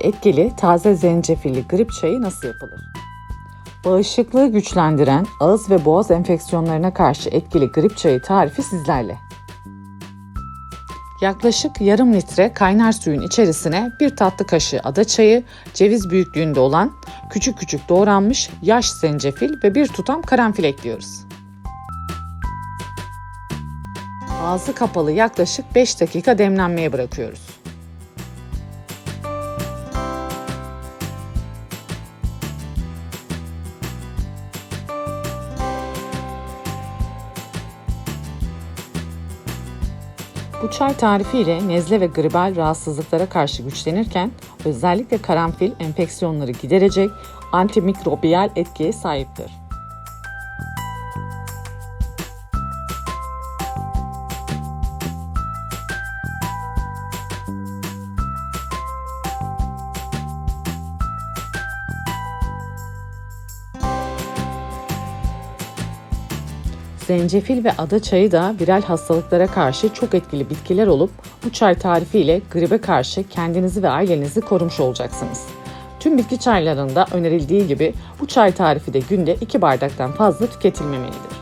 etkili taze zencefilli grip çayı nasıl yapılır? Bağışıklığı güçlendiren ağız ve boğaz enfeksiyonlarına karşı etkili grip çayı tarifi sizlerle. Yaklaşık yarım litre kaynar suyun içerisine bir tatlı kaşığı ada çayı, ceviz büyüklüğünde olan küçük küçük doğranmış yaş zencefil ve bir tutam karanfil ekliyoruz. Ağzı kapalı yaklaşık 5 dakika demlenmeye bırakıyoruz. Bu çay tarifiyle nezle ve gribal rahatsızlıklara karşı güçlenirken özellikle karanfil enfeksiyonları giderecek antimikrobiyal etkiye sahiptir. Zencefil ve ada çayı da viral hastalıklara karşı çok etkili bitkiler olup bu çay tarifiyle gribe karşı kendinizi ve ailenizi korumuş olacaksınız. Tüm bitki çaylarında önerildiği gibi bu çay tarifi de günde 2 bardaktan fazla tüketilmemelidir.